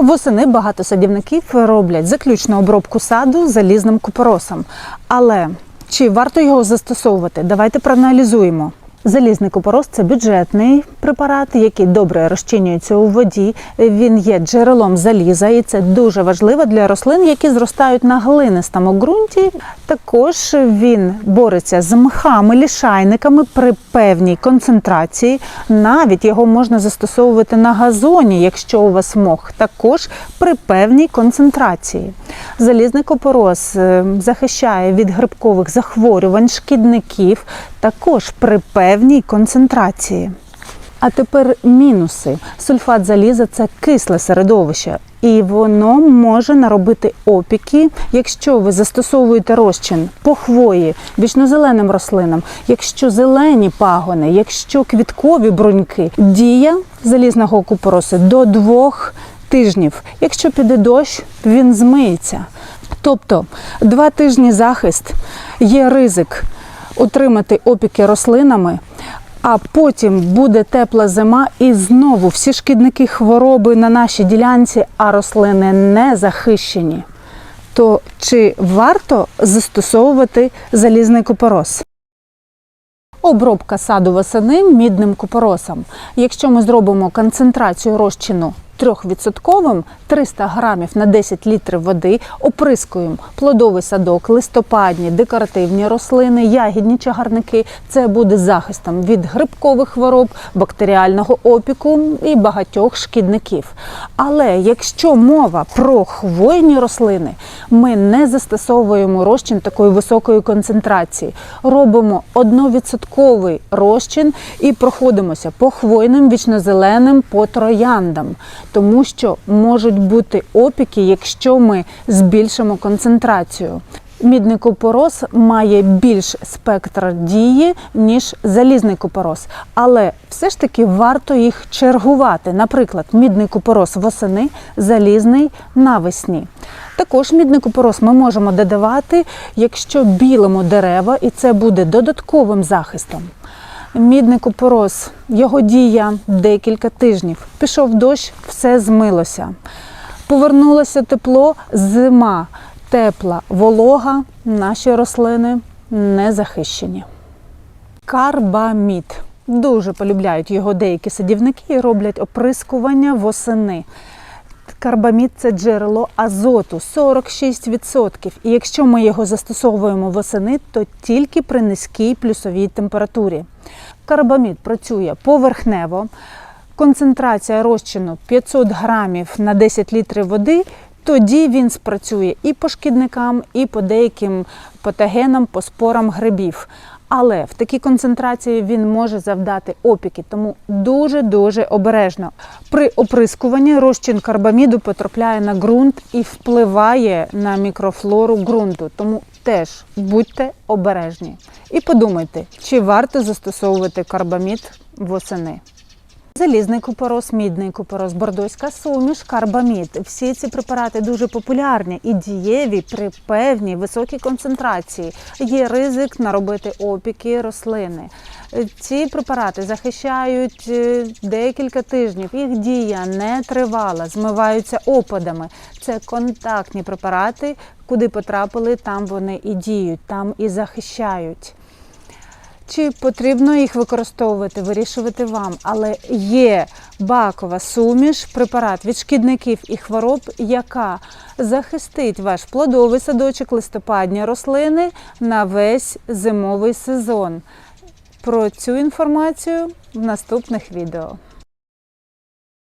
Восени багато садівників роблять заключну обробку саду залізним купоросом. Але чи варто його застосовувати? Давайте проаналізуємо. Залізний купорос це бюджетний препарат, який добре розчинюється у воді. Він є джерелом заліза, і це дуже важливо для рослин, які зростають на глинистому ґрунті. Також він бореться з мхами, лішайниками при певній концентрації. Навіть його можна застосовувати на газоні, якщо у вас мох, також при певній концентрації. Залізний купорос е, захищає від грибкових захворювань, шкідників, також при певній концентрації. А тепер мінуси. Сульфат заліза це кисле середовище, і воно може наробити опіки, якщо ви застосовуєте розчин по хвої, вічнозеленим рослинам, якщо зелені пагони, якщо квіткові бруньки. Дія залізного купоросу до двох тижнів. Якщо піде дощ, він змиється. Тобто два тижні захист є ризик отримати опіки рослинами, а потім буде тепла зима і знову всі шкідники хвороби на нашій ділянці, а рослини не захищені. То чи варто застосовувати залізний купорос? Обробка саду восени мідним купоросом. Якщо ми зробимо концентрацію розчину 3% 300 грамів на 10 літрів води, оприскуємо плодовий садок, листопадні, декоративні рослини, ягідні чагарники. Це буде захистом від грибкових хвороб, бактеріального опіку і багатьох шкідників. Але якщо мова про хвойні рослини, ми не застосовуємо розчин такої високої концентрації. Робимо 1% розчин і проходимося по хвойним, вічнозеленим, по трояндам, тому що можуть бути опіки, якщо ми збільшимо концентрацію. Мідний купорос має більш спектр дії, ніж залізний купорос, але все ж таки варто їх чергувати. Наприклад, мідний купорос восени, залізний навесні. Також мідний купорос ми можемо додавати, якщо білимо дерева, і це буде додатковим захистом. Мідний купорос, його дія декілька тижнів. Пішов дощ, все змилося. Повернулося тепло, зима тепла, волога, наші рослини не захищені. Карбамід. Дуже полюбляють його деякі садівники і роблять оприскування восени. Карбамід це джерело азоту 46%. І якщо ми його застосовуємо восени, то тільки при низькій плюсовій температурі. Карбамід працює поверхнево, концентрація розчину 500 грамів на 10 літрів води. Тоді він спрацює і по шкідникам, і по деяким патогенам, по спорам грибів. Але в такій концентрації він може завдати опіки, тому дуже-дуже обережно. При оприскуванні розчин карбаміду потрапляє на ґрунт і впливає на мікрофлору ґрунту. Тому теж будьте обережні. І подумайте, чи варто застосовувати карбамід восени. Залізний купорос, мідний купорос, бордоська суміш, карбамід. Всі ці препарати дуже популярні і дієві при певній високій концентрації. Є ризик наробити опіки рослини. Ці препарати захищають е, декілька тижнів. Їх дія не тривала, змиваються опадами. Це контактні препарати, куди потрапили, там вони і діють, там і захищають. Чи потрібно їх використовувати, вирішувати вам, але є бакова суміш, препарат від шкідників і хвороб, яка захистить ваш плодовий садочок, листопадні рослини на весь зимовий сезон. Про цю інформацію в наступних відео.